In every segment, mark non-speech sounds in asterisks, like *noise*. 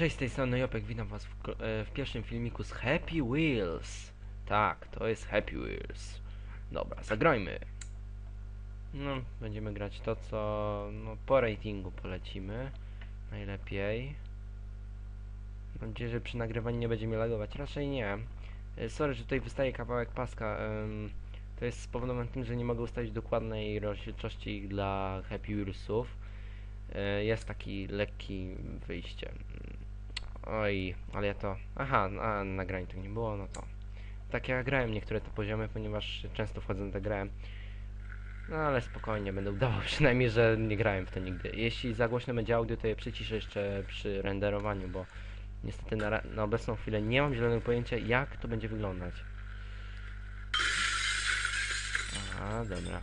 Cześć, z tej strony Jopek, witam was w, e, w pierwszym filmiku z Happy Wheels. Tak, to jest Happy Wheels. Dobra, zagrajmy. No, będziemy grać to, co no, po ratingu polecimy. Najlepiej. Mam nadzieję, że przy nagrywaniu nie będzie mi lagować. Raczej nie. E, Sorry, że tutaj wystaje kawałek paska. to jest spowodowane tym, że nie mogę ustalić dokładnej rozdzielczości dla Happy Wheelsów. E, Jest taki lekki wyjście. Oj, ale ja to... Aha, a nagrań tu nie było, no to... Tak ja grałem niektóre te poziomy, ponieważ często wchodzę na tę grę. No ale spokojnie, będę udawał *laughs* przynajmniej, że nie grałem w to nigdy. Jeśli za głośno będzie audio, to je przyciszę jeszcze przy renderowaniu, bo niestety na, na obecną chwilę nie mam zielonego pojęcia, jak to będzie wyglądać. A, dobra.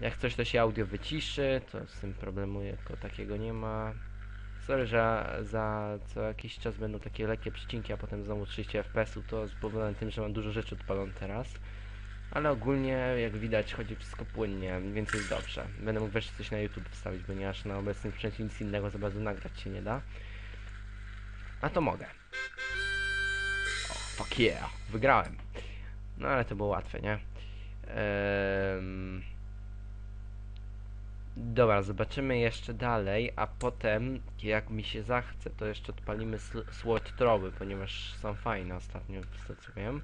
Jak coś to się audio wyciszy, to z tym problemu jako takiego nie ma. Sorry, że za co jakiś czas będą takie lekkie przycinki, a potem znowu 30 fps-ów, to spowodowane tym, że mam dużo rzeczy odpalone teraz. Ale ogólnie, jak widać, chodzi wszystko płynnie, więc jest dobrze. Będę mógł wreszcie coś na YouTube wstawić, ponieważ na obecnym sprzęcie nic innego za bardzo nagrać się nie da. A to mogę. O, fuck yeah, wygrałem. No ale to było łatwe, nie? Ehm... Dobra, zobaczymy jeszcze dalej, a potem, jak mi się zachce, to jeszcze odpalimy sl- SWAT trowy, ponieważ są fajne ostatnio, z tego co wiem.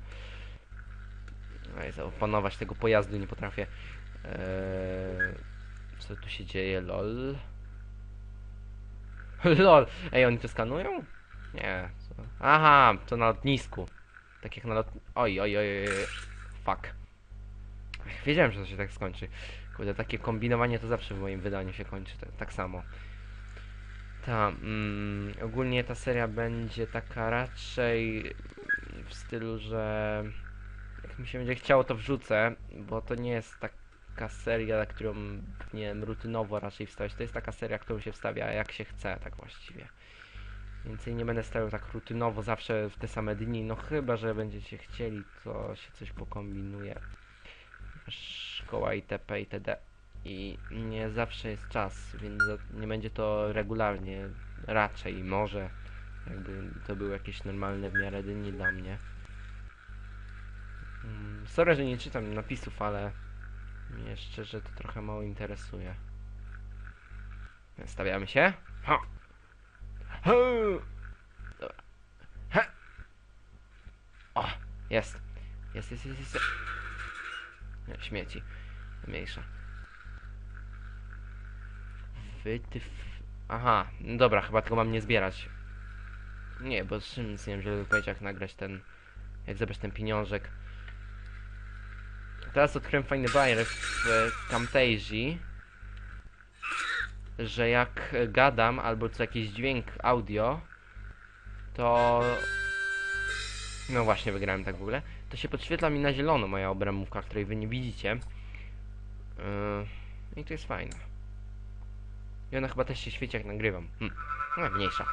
Ej, za- opanować tego pojazdu nie potrafię. Eee, co tu się dzieje, lol? *laughs* lol! Ej, oni to skanują? Nie. Co? Aha, to na lotnisku. Tak jak na lot... Oj, oj, oj, oj. Fuck. Wiedziałem, że to się tak skończy. Kurde, takie kombinowanie to zawsze w moim wydaniu się kończy tak, tak samo. Ta, mm, ogólnie ta seria będzie taka raczej w stylu, że jak mi się będzie chciało to wrzucę, bo to nie jest taka seria, na którą nie wiem, rutynowo raczej wstawiać. To jest taka seria, którą się wstawia jak się chce, tak właściwie. Więcej nie będę stawiał tak rutynowo zawsze w te same dni, no chyba, że będziecie chcieli, to się coś pokombinuje szkoła itp. itd. I nie zawsze jest czas, więc nie będzie to regularnie, raczej może, jakby to były jakieś normalne w miarę dni dla mnie. Mm, Sorry, że nie czytam napisów, ale mnie szczerze to trochę mało interesuje. Stawiamy się? Ha! Ha! Dobra. Ha! O! Jest! Jest, jest, jest, jest. Nie, śmieci. Mniejsza. Wytyf... Aha, dobra, chyba tego mam nie zbierać. Nie, bo z czym nic nie wiem, żeby powiedzieć jak nagrać ten... Jak zebrać ten pieniążek. Teraz odkryłem fajny bajer w Camtasia. Że jak gadam, albo co jakiś dźwięk audio, to... No właśnie, wygrałem tak w ogóle to się podświetla mi na zielono moja obramówka, której wy nie widzicie. Yy, I to jest fajne. I ona chyba też się świeci jak nagrywam. Hm. No, mniejsza.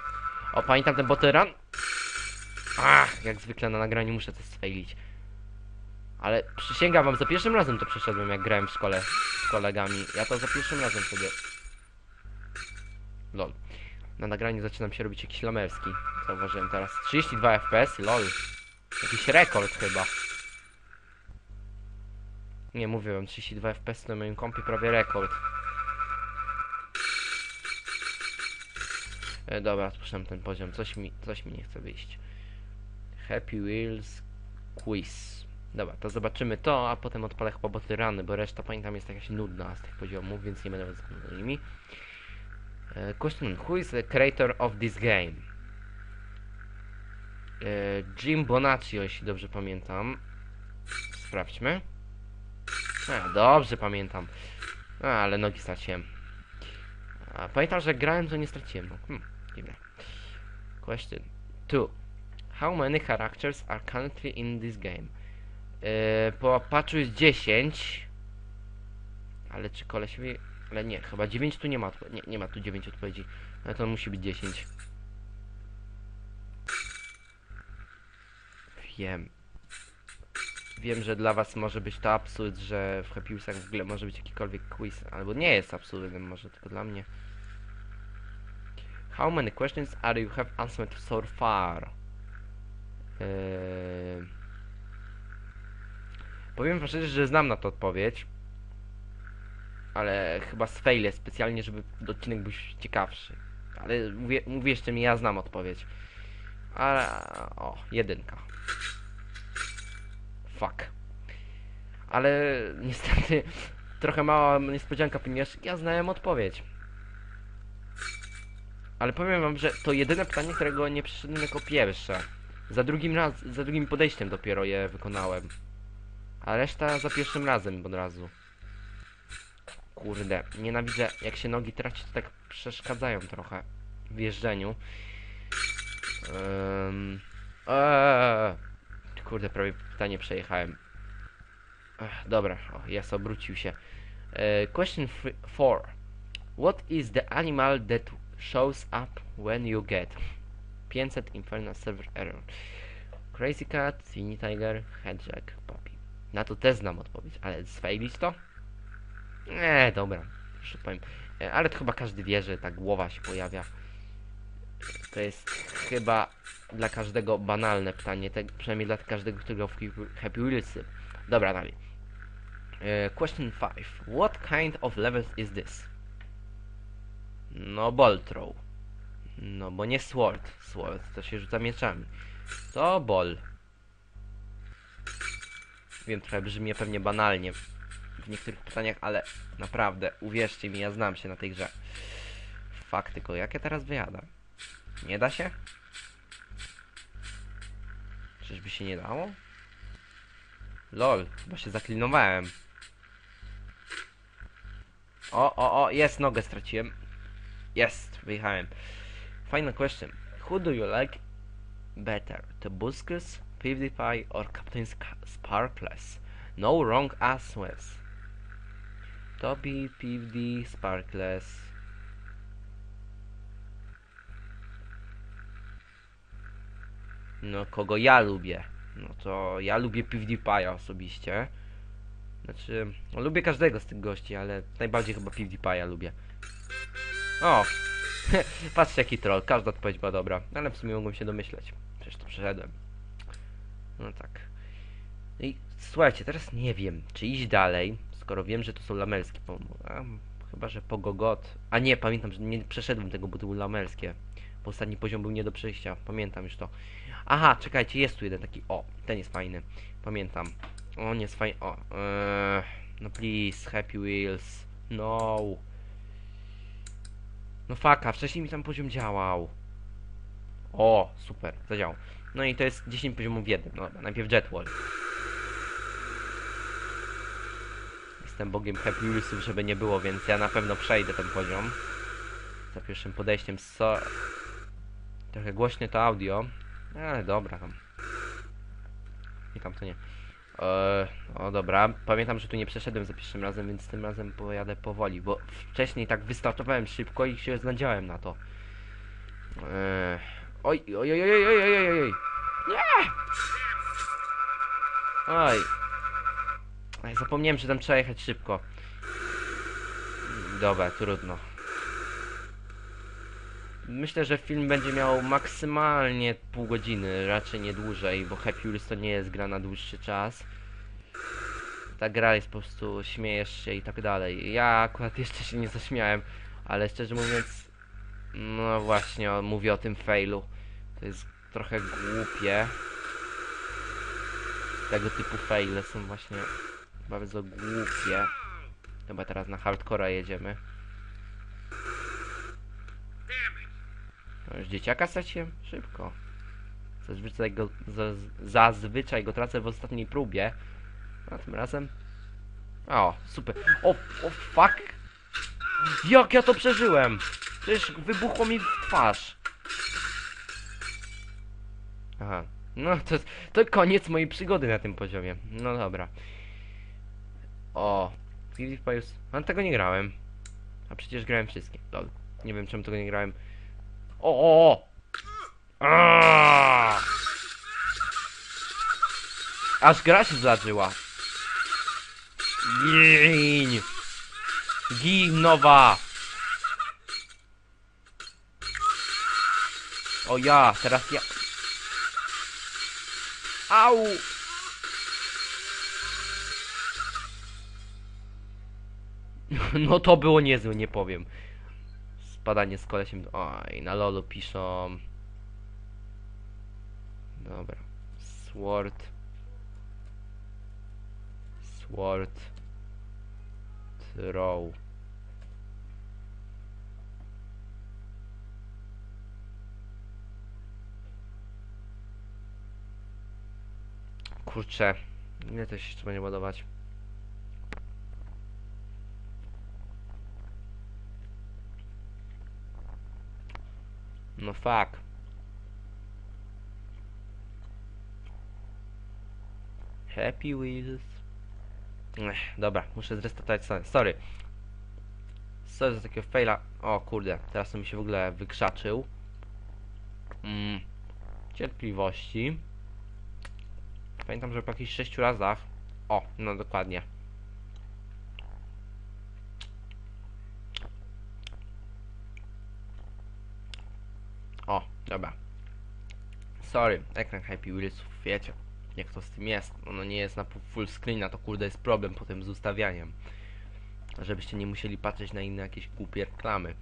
O, pamiętam ten botyran? Ach, jak zwykle na nagraniu muszę to sfejlić. Ale przysięgam wam, za pierwszym razem to przeszedłem, jak grałem w szkole z kolegami. Ja to za pierwszym razem sobie... Lol. Na nagraniu zaczynam się robić jakiś lamerski. Zauważyłem teraz. 32 FPS, lol. Jakiś rekord chyba. Nie, mówię wam, 32 FPS na moim kompie prawie rekord. E, dobra, spuszczam ten poziom, coś mi, coś mi nie chce wyjść. Happy Wheels Quiz. Dobra, to zobaczymy to, a potem odpalę chyba boty rany, bo reszta pamiętam jest jakaś nudna z tych poziomów, więc nie będę rozmawiał nimi. E, question, who is the creator of this game? E, Jim Bonaccio, jeśli dobrze pamiętam. Sprawdźmy. A, dobrze pamiętam. A, ale nogi straciłem. A, pamiętam, że grałem, to nie straciłem. No, hmm, dziwne. Question 2. How many characters are currently in this game? E, po patchu jest 10. Ale czy kolesiowi... Ale nie, chyba 9 tu nie ma. Nie, nie ma tu 9 odpowiedzi. Ale to musi być 10. Wiem. Wiem, że dla was może być to absurd, że w Happy Wheelsach w ogóle może być jakikolwiek quiz, albo nie jest absurdem może, tylko dla mnie. How many questions are you have answered so far? Eee... Powiem wam szczerze, że znam na to odpowiedź. Ale chyba sfailę specjalnie, żeby odcinek był ciekawszy. Ale uwie, uwierzcie mi, ja znam odpowiedź. Ale... O, jedynka. Fuck. Ale niestety trochę mała niespodzianka, ponieważ ja znałem odpowiedź. Ale powiem wam, że to jedyne pytanie, którego nie przyszedłem jako pierwsze. Za drugim raz, za drugim podejściem dopiero je wykonałem. A reszta za pierwszym razem od razu. Kurde, nienawidzę jak się nogi traci, to tak przeszkadzają trochę w jeżdżeniu. Um, eee, kurde, prawie pytanie przejechałem. Ech, dobra, o, jest, obrócił się. E, question 4. What is the animal that shows up when you get 500 infernal server error? Crazy cat, Sweeney tiger, hedgehog, puppy. Na to też znam odpowiedź, ale sfailić to? Nie, dobra, już. E, ale to chyba każdy wie, że ta głowa się pojawia. To jest chyba dla każdego banalne pytanie, tak, przynajmniej dla każdego, kto grał w Happy Wheelsy. Dobra, dalej. E, question 5. What kind of levels is this? No, ball throw. No, bo nie sword. Sword to się rzuca mieczami. To ball. Wiem, trochę brzmi pewnie banalnie w niektórych pytaniach, ale naprawdę, uwierzcie mi, ja znam się na tej grze. Fakt, tylko jak ja teraz wyjadam? Nie da się? Czyżby się nie dało? Lol, chyba się zaklinowałem. O, o, o, jest, nogę straciłem. Jest, wyjechałem. Final question. Who do you like better? Tobuscus, PewDiePie or Captain Sparkless? No wrong answers. Toby, PewDie, Sparkless. No, kogo ja lubię? No to ja lubię PewDiePie'a osobiście. Znaczy, no, lubię każdego z tych gości, ale najbardziej chyba PewDiePie'a lubię. O! *laughs* Patrzcie jaki troll, każda odpowiedź była dobra, ale w sumie mogłem się domyśleć. Przecież to przeszedłem. No tak. No I słuchajcie, teraz nie wiem, czy iść dalej, skoro wiem, że to są lamerskie. Po, a, chyba, że po Gogot. A nie, pamiętam, że nie przeszedłem tego, bo to były lamerskie. Bo ostatni poziom był nie do przejścia. Pamiętam już to. Aha, czekajcie, jest tu jeden taki. O, ten jest fajny. Pamiętam. On jest fajny. O, eee, no please, Happy Wheels. No. No faka, wcześniej mi tam poziom działał. O, super, zadziałał. No i to jest 10 poziomów w jednym. No najpierw Jetwall. Jestem bogiem Happy Wheelsów, żeby nie było, więc ja na pewno przejdę ten poziom. Za pierwszym podejściem so... Trochę głośne to audio. Ale dobra. I tam to nie. Eee, o dobra, pamiętam, że tu nie przeszedłem za pierwszym razem, więc tym razem pojadę powoli, bo wcześniej tak wystartowałem szybko i się znadziałem na to. Eee, oj, oj, oj, oj, oj, oj, oj, oj, oj. Nie! Oj. Ej, zapomniałem, że tam trzeba jechać szybko. Dobra, trudno. Myślę, że film będzie miał maksymalnie pół godziny, raczej nie dłużej, bo Happy Wheels to nie jest gra na dłuższy czas. Ta gra jest po prostu, śmiejesz się i tak dalej. Ja akurat jeszcze się nie zaśmiałem, ale szczerze mówiąc, no właśnie, mówię o tym failu. To jest trochę głupie. Tego typu faile są właśnie bardzo głupie. Chyba teraz na hardcora jedziemy. No już dzieciaka straciłem? Szybko. Zazwyczaj go, zaz, zazwyczaj go tracę w ostatniej próbie. A tym razem... O, super. O, o fuck! Jak ja to przeżyłem? Przecież wybuchło mi w twarz. Aha. No to, to koniec mojej przygody na tym poziomie. No dobra. O. PewDiePie już... A tego nie grałem. A przecież grałem wszystkie. Lol. Nie wiem czemu tego nie grałem. O! Aaaa! Aż gra się zażyła. Gin! Gin nowa! O ja, teraz ja. Au! *laughs* No to było niezłe, nie powiem. Spadanie z kolesiem. Oj, na lolu piszą. Dobra. Sword. Sword. Throw. Kurczę. Ile to się jeszcze będzie ładować? No fuck. Happy Wheels. Ech, dobra, muszę zrestartować stronę. Sorry. Sorry za takiego faila. O kurde, teraz to mi się w ogóle wykrzaczył. Mm. Cierpliwości. Pamiętam, że po jakichś 6 razach. O, no dokładnie. O, dobra. Sorry, ekran Happy Wheelsów, wiecie, jak to z tym jest. Ono nie jest na fu- full screena, to kurde jest problem potem z ustawianiem. Żebyście nie musieli patrzeć na inne jakieś głupie reklamy.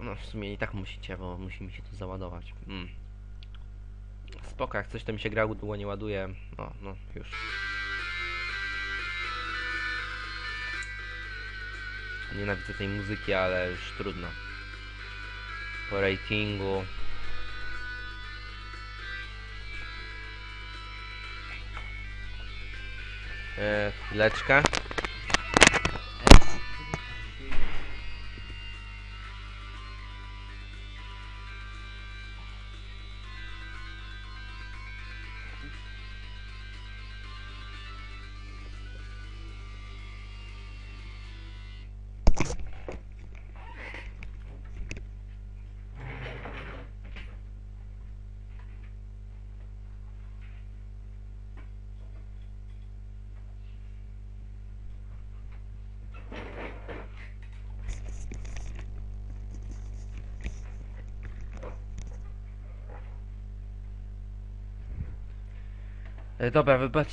No w sumie i tak musicie, bo musi mi się to załadować. Mm. Spoko, jak coś to mi się gra długo nie ładuje. No, no, już. Nienawidzę tej muzyki, ale już trudno. Po ratingu. E, E, dobra, wybacz.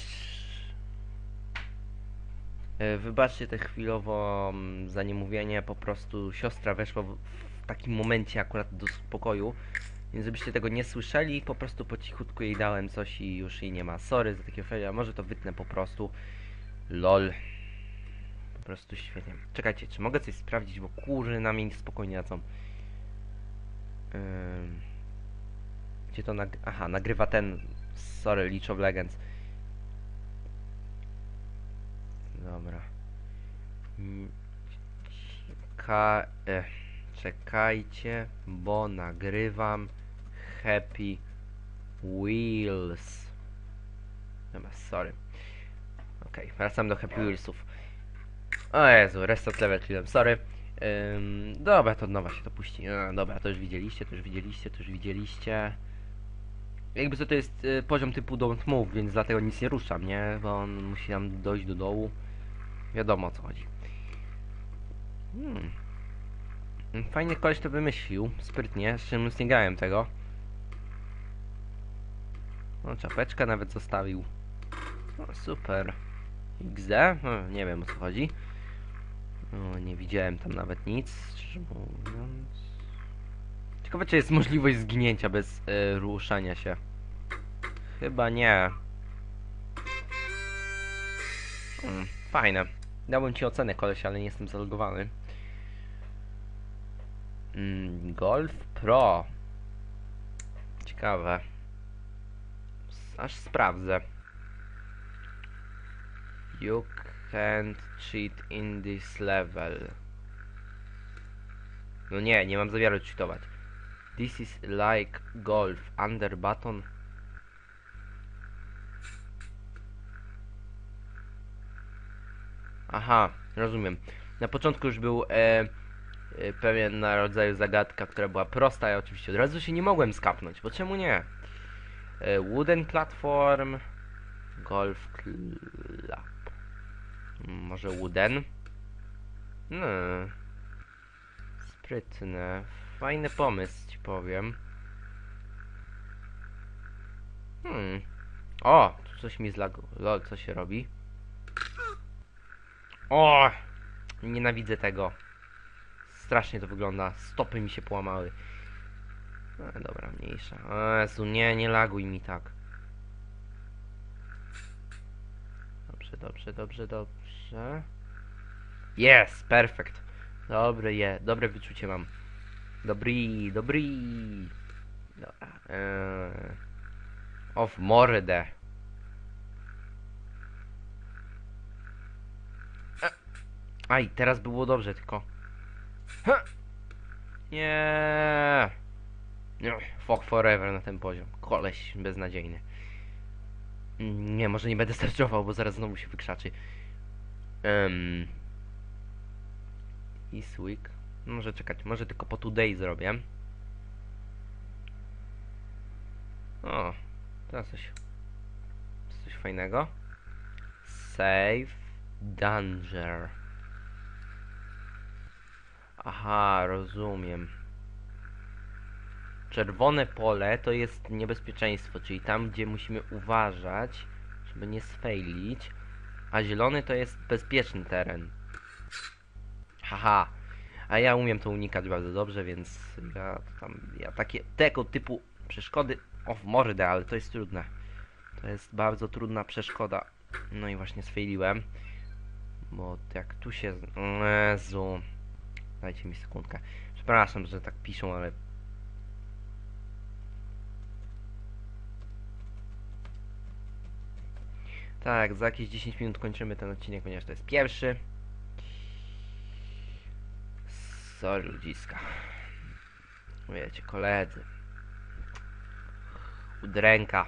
Wybaczcie te chwilowo mm, za niemówienie, po prostu siostra weszła w, takim momencie akurat do pokoju, więc żebyście tego nie słyszeli, po prostu po cichutku jej dałem coś i już jej nie ma. Sorry za takiego faila, może to wytnę po prostu. LOL. Po prostu świetnie. Czekajcie, czy mogę coś sprawdzić, bo kurzy na mnie spokojnie lecą. Ym... Gdzie to nag... Aha, nagrywa ten... Sorry, League of Legends. Dobra. Czeka... E, czekajcie, bo nagrywam Happy Wheels. Dobra, sorry. Okej, wracam do Happy Wheelsów. O Jezu, restart level killem, sorry. Ym, dobra, to od nowa się to puści. Dobra, to już widzieliście, to już widzieliście, to już widzieliście. Jakby to, to jest y, poziom typu don't move, więc dlatego nic nie ruszam, nie? Bo on musi tam dojść do dołu. Wiadomo o co chodzi. Hmm. Fajny koleś to wymyślił, sprytnie, z czym nie grałem tego. No, czapeczkę nawet zostawił. No, super. XD? No, nie wiem o co chodzi. No, nie widziałem tam nawet nic, szczerze mówiąc. Ciekawe, czy jest możliwość zginięcia bez y, ruszania się. Chyba nie. Mm, fajne. Dałbym ci ocenę, koleś, ale nie jestem zalogowany. Mm, Golf Pro. Ciekawe. Aż sprawdzę. You can't cheat in this level. No nie, nie mam zamiaru cheatować. This is like golf. Under button. Aha, rozumiem. Na początku już był e, e, pewien na rodzaju zagadka, która była prosta. Ja oczywiście od razu się nie mogłem skapnąć, bo czemu nie? E, wooden platform. Golf club. Może wooden? No. Sprytne. Fajny pomysł, ci powiem. Hmm. O, tu coś mi zlago. Lol, co się robi? O! Nienawidzę tego. Strasznie to wygląda. Stopy mi się połamały. No, dobra, mniejsza. O Jezu, nie, nie laguj mi tak. Dobrze, dobrze, dobrze, dobrze. Jest, perfekt. Dobre je, dobre wyczucie mam. Dobry, dobry. Dobra. Eee. O, mordę. E. Aj, teraz było dobrze, tylko... Nie. Fuck forever na ten poziom. Koleś beznadziejny. Nie, może nie będę starczował, bo zaraz znowu się wykrzaczy. Um. This week. Może czekać, może tylko po today zrobię. O, teraz coś. Coś fajnego. Save danger. Aha, rozumiem. Czerwone pole to jest niebezpieczeństwo, czyli tam, gdzie musimy uważać, żeby nie sfejlić, a zielony to jest bezpieczny teren. Haha, a ja umiem to unikać bardzo dobrze, więc ja tam, ja takie, tego typu przeszkody, o w mordę, ale to jest trudne. To jest bardzo trudna przeszkoda. No i właśnie sfejliłem, bo jak tu się, Jezu, dajcie mi sekundkę. Przepraszam, że tak piszą, ale Tak, za jakieś 10 minut kończymy ten odcinek, ponieważ to jest pierwszy. Sorry, ludziska. Wiecie, koledzy. Udręka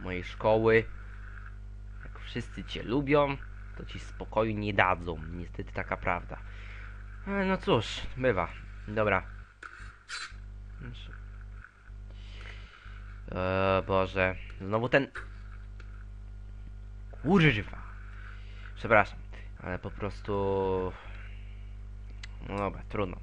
mojej szkoły. Jak wszyscy cię lubią, to ci spokoju nie dadzą. Niestety taka prawda. Ale no cóż, bywa. Dobra. O Boże. Znowu ten Kurwa. Przepraszam, ale po prostu... No dobra, trudno.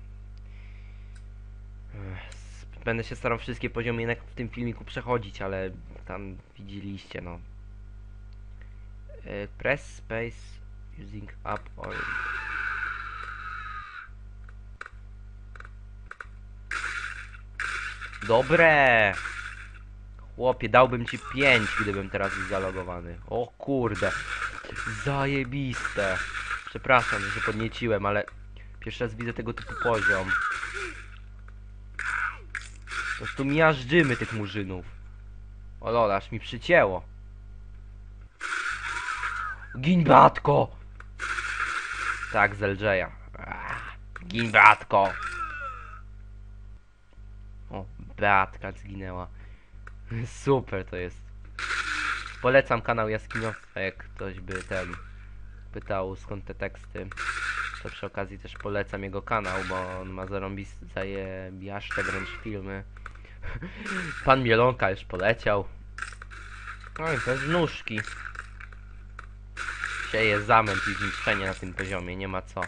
Będę się starał wszystkie poziomy jednak w tym filmiku przechodzić, ale tam widzieliście, no. Press space using up or... Dobre! Chłopie, dałbym ci 5, gdybym teraz był zalogowany. O kurde. Zajebiste. Przepraszam, że się podnieciłem, ale pierwszy raz widzę tego typu poziom. Po prostu miażdżymy tych murzynów. O lol, aż mi przycięło. Gin batko! Tak, z LJ-a. Gin! O, Beatka zginęła. *laughs* Super to jest. Polecam kanał Jaskiniowca, jak ktoś by ten pytał skąd te teksty. To przy okazji też polecam jego kanał, bo on ma zajebiaszcze wręcz filmy. *laughs* Pan Mielonka już poleciał. No i też nóżki. Sieje zamęt i zniszczenie na tym poziomie, nie ma co.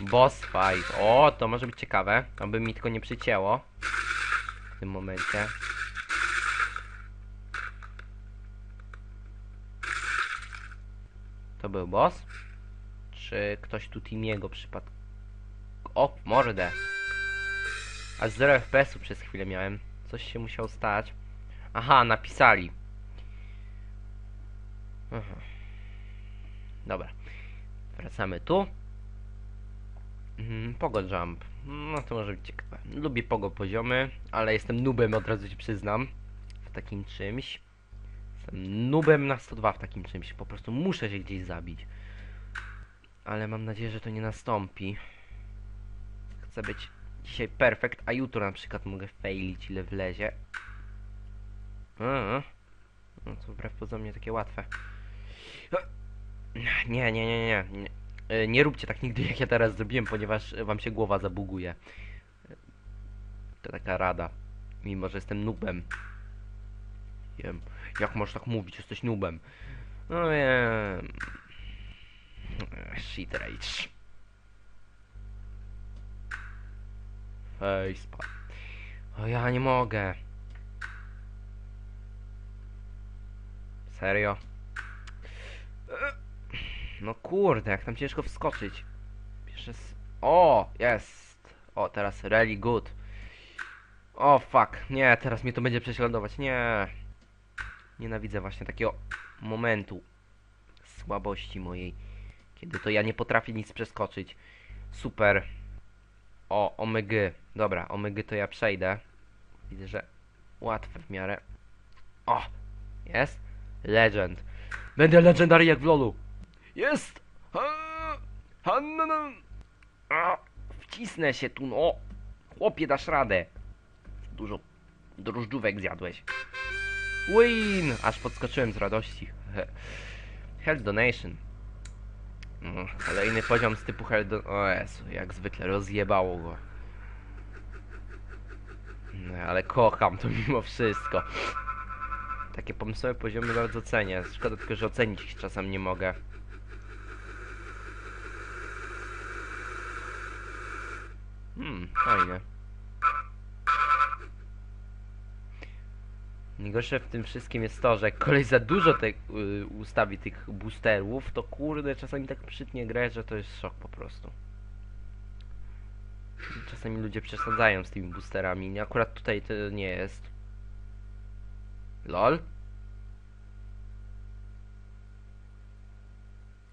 Boss fight. O, to może być ciekawe. Aby mi tylko nie przycięło. W tym momencie. To był boss? Czy ktoś tu Timiego przypadł? O, mordę. A 0 FPS-u przez chwilę miałem. Coś się musiało stać. Aha, napisali. Aha. Dobra. Wracamy tu. Mhm, Pogo Jump. No to może być ciekawe. Lubię pogo poziomy, ale jestem nubem, od razu ci przyznam. W takim czymś. Nubem na 102 w takim czymś. Po prostu muszę się gdzieś zabić. Ale mam nadzieję, że to nie nastąpi. Chcę być dzisiaj perfekt, a jutro na przykład mogę failić ile wlezie. A, no to wbrew pozorom nie takie łatwe. Nie, nie, nie, nie. nie. E, Nie róbcie tak nigdy jak ja teraz zrobiłem, ponieważ wam się głowa zabuguje. To taka rada. Mimo, że jestem nubem. Wiem. Jak możesz tak mówić? Jesteś nubem. No wiem. Shit rage. Spa. O ja nie mogę. Serio? No kurde, jak tam ciężko wskoczyć. Pierwsze s- O, jest. O, teraz really good. O, fuck. Nie, teraz mnie to będzie prześladować. Nie. Nienawidzę właśnie takiego momentu słabości mojej. Kiedy to ja nie potrafię nic przeskoczyć. Super. O, omygy. Dobra, omygy to ja przejdę. Widzę, że łatwe w miarę. O! Jest? Legend. Będę legendary jak w lolu. Jest! No, no. Wcisnę się tu, no. Chłopie, dasz radę. Dużo drożdżówek zjadłeś. Win! Aż podskoczyłem z radości. Health donation. No, kolejny poziom z typu health don... O Jezu, jak zwykle rozjebało go. No, ale kocham to mimo wszystko. Takie pomysłowe poziomy bardzo cenię. Szkoda tylko, że ocenić ich czasem nie mogę. Hmm, fajnie. Najgorsze w tym wszystkim jest to, że jak kolej za dużo te, y, ustawi tych boosterów, to kurde czasami tak przytnie grę, że to jest szok po prostu. Czasami ludzie przesadzają z tymi boosterami. Akurat tutaj to nie jest. LOL?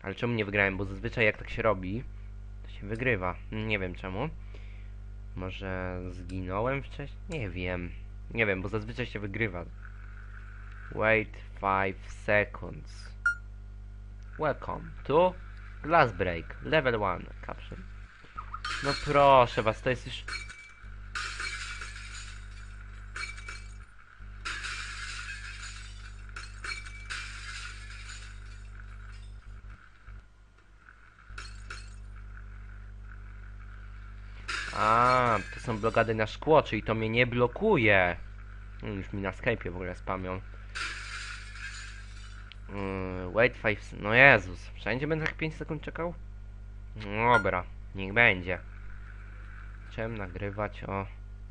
Ale czemu nie wygrałem? Bo zazwyczaj jak tak się robi, to się wygrywa. Nie wiem czemu. Może zginąłem wcześniej? Nie wiem. Nie wiem, bo zazwyczaj się wygrywa. Wait 5 seconds. Welcome to Glass Break, level 1, caption. No proszę was, to jest już... A, to są blokady na szkło, czyli to mnie nie blokuje. Mm, Już mi na Skype'ie w ogóle spamią. Yy, wait 5... No Jezus, wszędzie będę tak 5 sekund czekał? Dobra, niech będzie. Chciałem nagrywać o...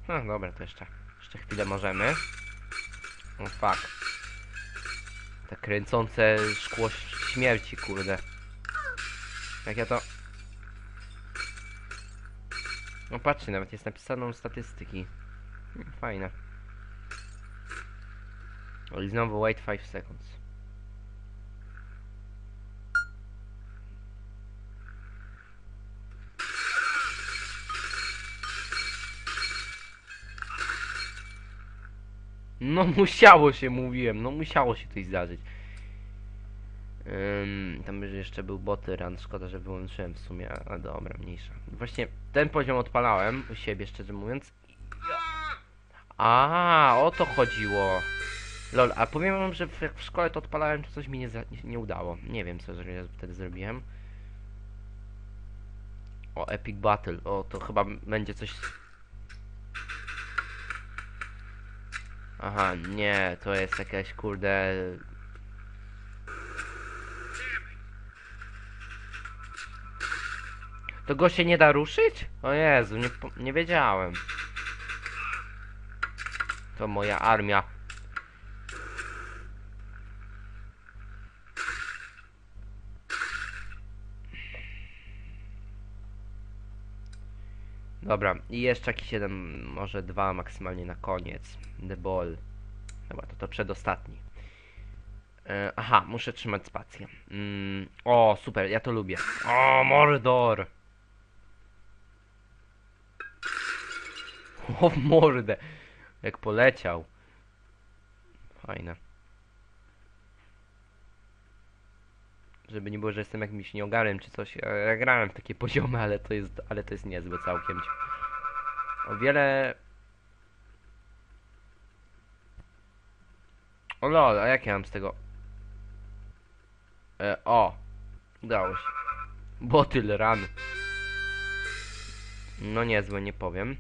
No dobra, to jeszcze, jeszcze chwilę możemy. O fuck. Te kręcące szkło śmierci, kurde. Jak ja to... No patrzcie, nawet jest napisane statystyki. Hmm, Fajne. I znowu wait 5 seconds. No *laughs* musiało się, mówiłem, no musiało się coś zdarzyć. Ym, tam jeszcze był boty run, szkoda, że wyłączyłem w sumie, a, dobra, mniejsza. Właśnie ten poziom odpalałem u siebie, szczerze mówiąc. A, o to chodziło. Lol, a powiem wam, że jak w szkole to odpalałem, to coś mi nie, nie, nie udało. Nie wiem, co zro- wtedy zrobiłem. O, Epic Battle. O, to chyba będzie coś... Aha, nie, to jest jakaś kurde... To go się nie da ruszyć? O Jezu, nie, nie wiedziałem. To moja armia. Dobra, i jeszcze jakiś jeden, może dwa maksymalnie na koniec. The Ball. Dobra, to to przedostatni. E, aha, muszę trzymać spację. Mm, o, super, ja to lubię. O, Mordor! O, mordę! Jak poleciał. Fajne. Żeby nie było, że jestem jakimś nieogarem czy coś. Ja grałem w takie *laughs* poziomy, ale to jest, ale to jest niezłe całkiem. O wiele... O lol, a jak ja mam z tego... E, o! Udało się. Bottle run. No niezłe, nie powiem.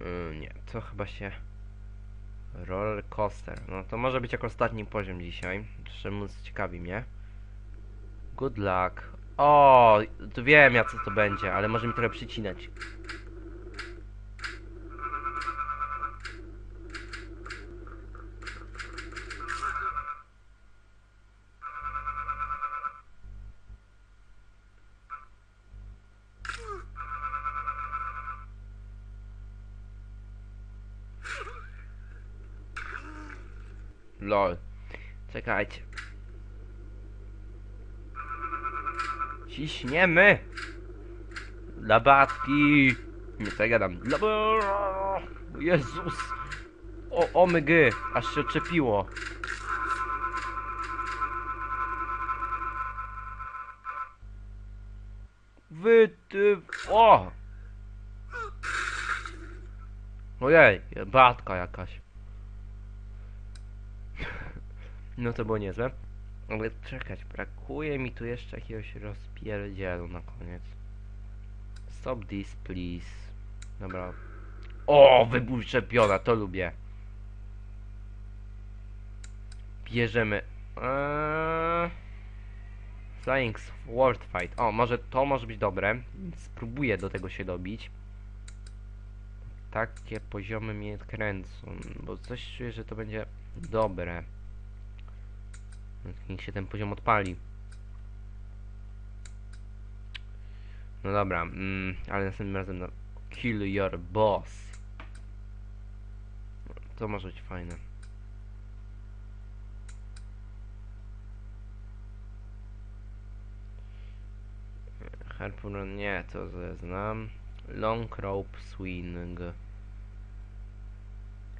Yy, nie, to chyba się... Roller coaster. No to może być jako ostatni poziom dzisiaj. Mówiąc ciekawi mnie. Good luck. O, to wiem ja co to będzie, ale może mi trochę przycinać. Lol. Czekajcie. Ciśniemy! Dla! Nie co ja gadam. Jezus! O, omygy! Aż się odczepiło. Wy ty... O! Ojej, batka jakaś. No to było niezłe. Ale czekać, brakuje mi tu jeszcze jakiegoś rozpierdzielu na koniec. Stop this, please. Dobra. O, wybór czepiona, to lubię. Bierzemy. Eee... Flying Sword Fight. O, może to może być dobre. Spróbuję do tego się dobić. Takie poziomy mnie kręcą, bo coś czuję, że to będzie dobre. Niech się ten poziom odpali. No dobra, mm, ale następnym razem no, kill your boss. To może być fajne. Harpoon, nie, to znam. Long rope swing.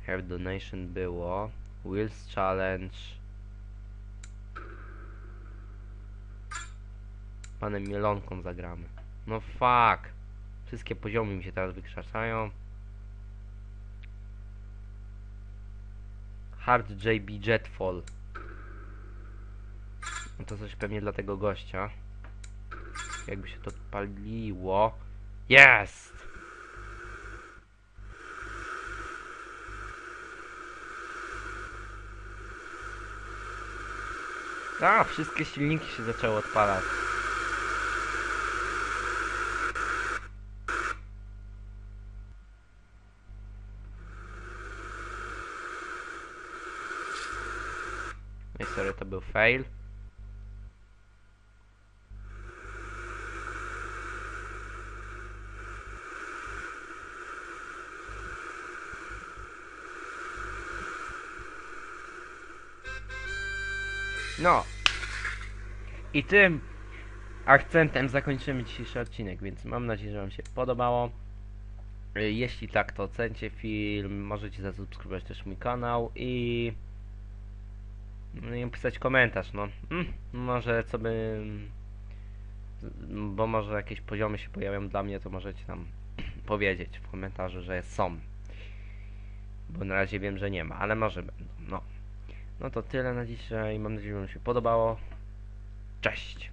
Have donation było. Wheels challenge. Panem Mielonką zagramy. No fuck. Wszystkie poziomy mi się teraz wykrzaczają. Hard JB Jetfall. No to coś pewnie dla tego gościa. Jakby się to paliło. Jest! A, wszystkie silniki się zaczęły odpalać. Sorry, to był fail. No. I tym akcentem zakończymy dzisiejszy odcinek, więc mam nadzieję, że Wam się podobało. Y, Jeśli tak, to ocencie film, możecie zasubskrybować też mój kanał i no i pisać komentarz, no. Mm, może co by... Bo może jakieś poziomy się pojawią dla mnie, to możecie tam *clears throat* powiedzieć w komentarzu, że są. Bo na razie wiem, że nie ma, ale może będą, no. No to tyle na dzisiaj, mam nadzieję, że Wam się podobało. Cześć!